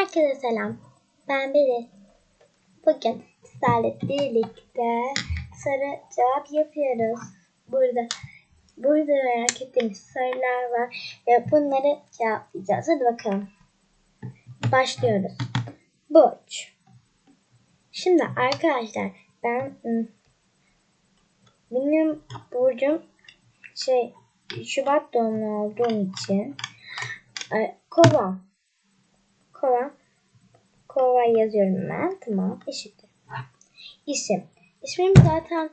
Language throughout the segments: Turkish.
Herkese selam. Ben Beri. Bugün sizlerle birlikte soru cevap yapıyoruz. Burada burada merak ettiğiniz sorular var ve bunları cevaplayacağız. Hadi bakalım. Başlıyoruz. Burç. Şimdi arkadaşlar ben ım, benim burcum şey Şubat doğumlu olduğum için e, kova kova kova yazıyorum ben. Tamam eşittir. İsim. İsmim zaten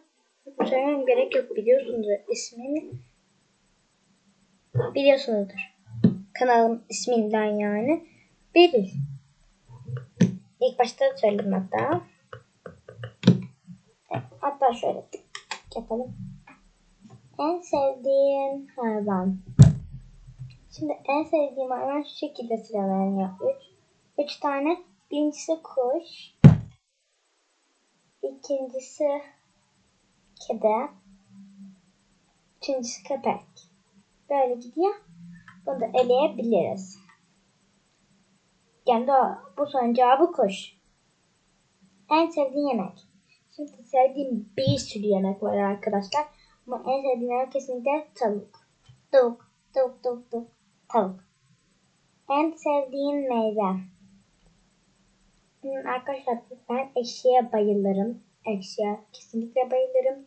söylemem gerek yok biliyorsunuz ismini. Biliyorsunuzdur. Kanalım isminden yani. Beril. İlk başta söyledim hatta. Hatta şöyle yapalım. En sevdiğim hayvan. Şimdi en sevdiğim hayvan şu şekilde sıralanıyor. Üç, üç tane. Birincisi kuş. İkincisi kedi. Üçüncüsü köpek. Böyle gidiyor. Bunu da eleyebiliriz. Yani de bu sorunun cevabı kuş. En sevdiğin yemek. Şimdi sevdiğim bir sürü yemek var arkadaşlar. Ama en sevdiğim yemek kesinlikle tavuk. Tavuk, tavuk, tavuk, tavuk, tavuk. En sevdiğim meyve. Arkadaşlar ben ekşiye bayılırım. Ekşiye kesinlikle bayılırım.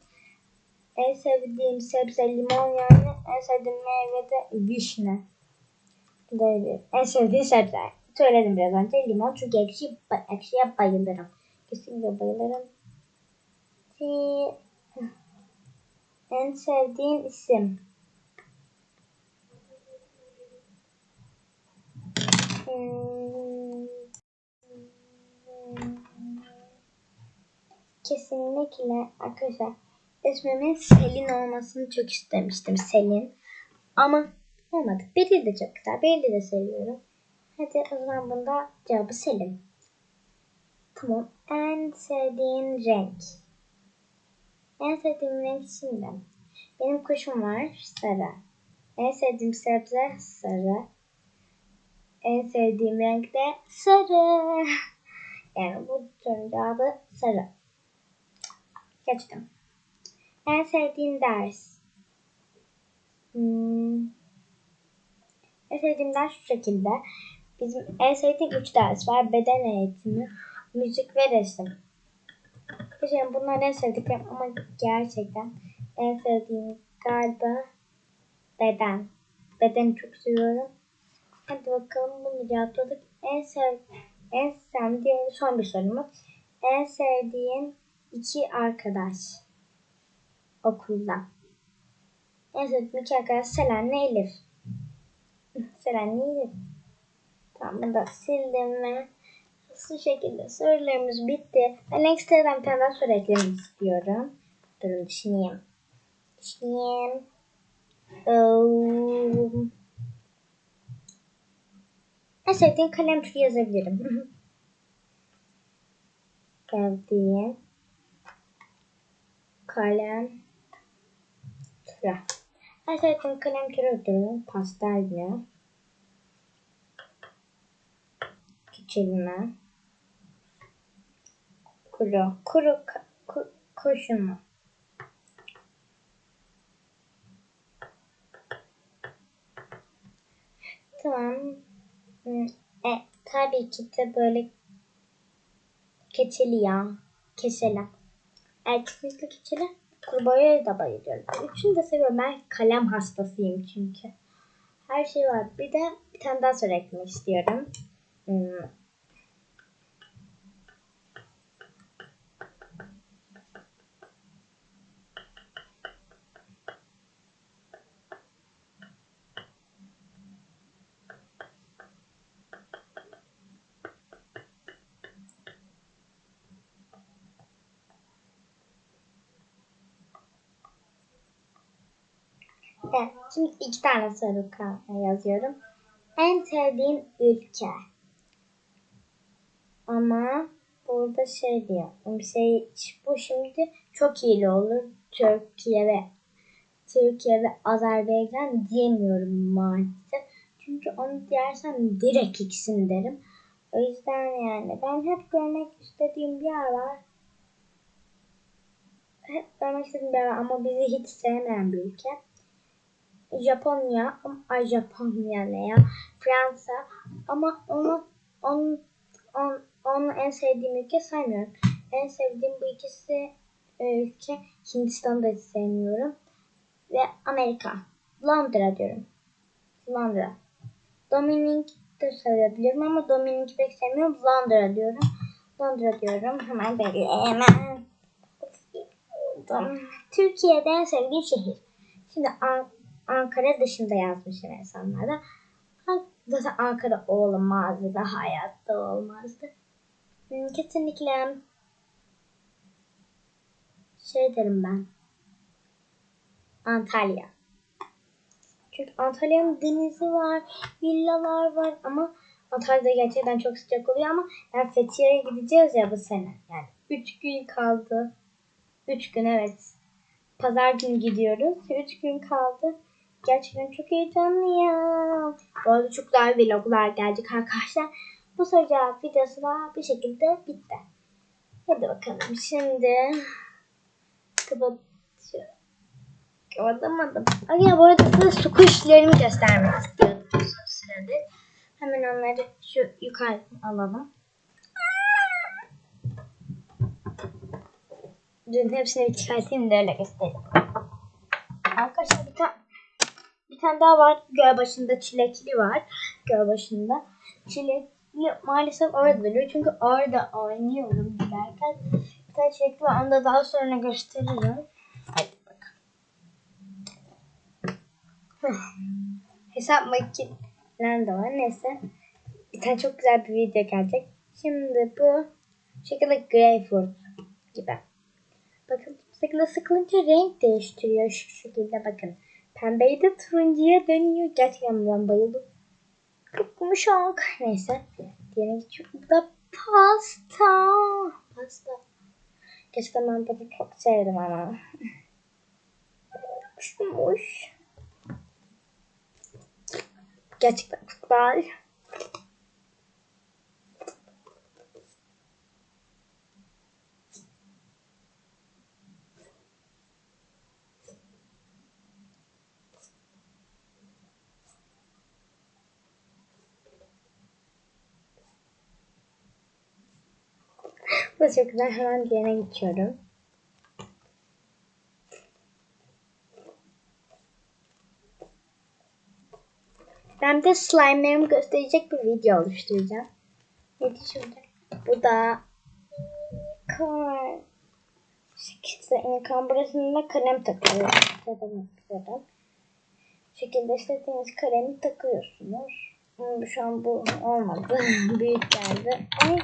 En sevdiğim sebze limon yani. En sevdiğim meyve de vişne. Böyle. En sevdiğim sebze. Söyledim biraz önce limon çünkü ekşi, ekşiye bayılırım. Kesinlikle bayılırım. En sevdiğin isim. Hmm. Kesinlikle arkadaşlar ismimin Selin olmasını çok istemiştim. Selin. Ama olmadı. Biri de çok güzel. Biri de seviyorum. Hadi o zaman bunda cevabı Selin. Tamam. En sevdiğin renk. En sevdiğim renk şimdi. Benim kuşum var sarı. En sevdiğim sebze sarı. En sevdiğim renk de sarı. Yani bu sorunun cevabı sarı. Geçtim. En sevdiğim ders. Hmm. En sevdiğim ders şu şekilde. Bizim en sevdiğim üç ders var. Beden eğitimi, müzik ve resim. Geçelim bunlar en sevdiklerim ama gerçekten en sevdiğim galiba beden. Bedeni çok seviyorum. Hadi bakalım bunu cevapladık. En sev en sevdiğim son bir sorumuz. En sevdiğin iki arkadaş okulda. En sevdiğim iki arkadaş Selen'le Elif. Selen'le Elif. Tamam bunu da sildim ve bu şekilde sorularımız bitti. Ben ekstradan bir tane daha soru eklemek istiyorum. Durun düşüneyim. Düşüneyim. Um, en sevdiğim kalem türü yazabilirim. Sevdiğim kalem türü. En sevdiğim kalem diyorum. Pastel diyor. Küçülme. Kuru. Kuru ku, kurşunlu. Tamam. E, tabii ki de böyle keçeli ya. Keçeli. E, kesinlikle keçeli. Kurbağaya da bayılıyorum. Üçünü de seviyorum. Ben kalem hastasıyım çünkü. Her şey var. Bir de bir tane daha soru istiyorum. Hmm. Evet, şimdi iki tane soru yazıyorum. En sevdiğin ülke. Ama burada şey diyor. Bir şey bu şimdi çok iyi olur. Türkiye ve Türkiye ve Azerbaycan diyemiyorum maalesef. Çünkü onu diyersem direkt ikisini derim. O yüzden yani ben hep görmek istediğim bir yer var. Hep görmek istediğim bir yer var ama bizi hiç sevmeyen bir ülke. Japonya, ay Japonya ne ya? Fransa ama onu onun on, onu en sevdiğim ülke saymıyorum. En sevdiğim bu ikisi e, ülke Hindistan'ı da sevmiyorum. Ve Amerika. Londra diyorum. Londra. Dominik de söyleyebilirim ama Dominik'i pek sevmiyorum. Londra diyorum. Londra diyorum. Hemen belli. Hemen. Türkiye'de en sevdiğim şehir. Şimdi Ankara dışında yazmışım insanlara. An- Zaten Ankara olmazdı hayatta olmazdı. Hmm, Kesinlikle şey derim ben. Antalya. Çünkü Antalya'nın denizi var, villalar var ama Antalya'da gerçekten çok sıcak oluyor ama yani Fethiye'ye gideceğiz ya bu sene. Yani 3 gün kaldı. 3 gün evet. Pazar günü gidiyoruz. 3 gün kaldı. Gerçekten çok heyecanlıyım. Bu arada çok güzel vloglar gelecek arkadaşlar. Bu sorucağın videosu da bir şekilde bitti. Hadi bakalım şimdi kapat kapatamadım. Ya bu arada size su kuşlarımı göstermek istiyordum bu sırada. Hemen onları şu yukarı alalım. Dün hepsini bir çıkartayım da öyle göstereyim. Arkadaşlar bir tane bir tane daha var. Gölbaşı'nda çilekli var. Gölbaşı'nda. Çilekli maalesef orada duruyor. Çünkü orada oynuyorum giderken. Bir tane çilekli var. Onu da daha sonra gösteririm. Hadi bakalım. Hesap makinem de var. Neyse. Bir tane çok güzel bir video gelecek. Şimdi bu şekilde greyfurt gibi. Bakın bu şekilde sıkılınca renk değiştiriyor şu şekilde bakın. Pembeyi de turuncuya dönüyor. Gerçekten ben bayıldım. Çok yumuşak. Neyse. Diğerine geçiyorum. Bu da pasta. Pasta. Gerçekten ben bunu çok sevdim ama. Kuşmuş. Gerçekten güzel. Güzel. Hemen diğerine geçiyorum. Ben de slime'larımı gösterecek bir video oluşturacağım. Neydi şurada? Bu da kar. İşte inkan burasında kalem takıyoruz. Şekilde istediğiniz kalemi takıyorsunuz. Şu an bu olmadı. Büyük geldi. Ay,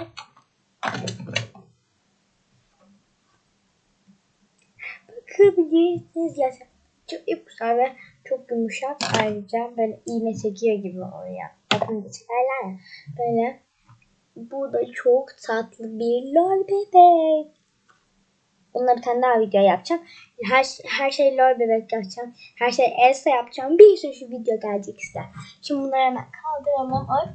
bakabilirsiniz gerçekten. Çok güzel ve çok yumuşak ayrıca böyle iğne çekiyor gibi oluyor. Bakın da ya. Böyle bu da çok tatlı bir lol bebek. Bununla bir tane daha video yapacağım. Her, her şey lol bebek yapacağım. Her şey Elsa yapacağım. Bir sürü şu video gelecek işte. Şimdi bunları hemen kaldıralım. Ay.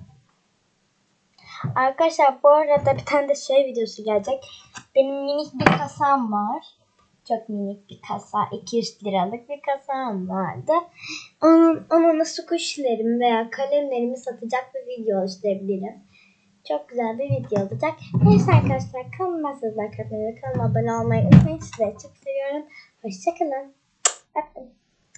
Arkadaşlar bu arada bir tane de şey videosu gelecek. Benim minik bir kasam var. Çok minik bir kasa. 200 liralık bir kasam vardı. Onun, onunla su kuşlarımı veya kalemlerimi satacak bir video oluşturabilirim. Çok güzel bir video olacak. Neyse arkadaşlar kanalıma sizler katmayı ve kanalıma abone olmayı unutmayın. Sizleri çok seviyorum. Hoşçakalın. Öptüm.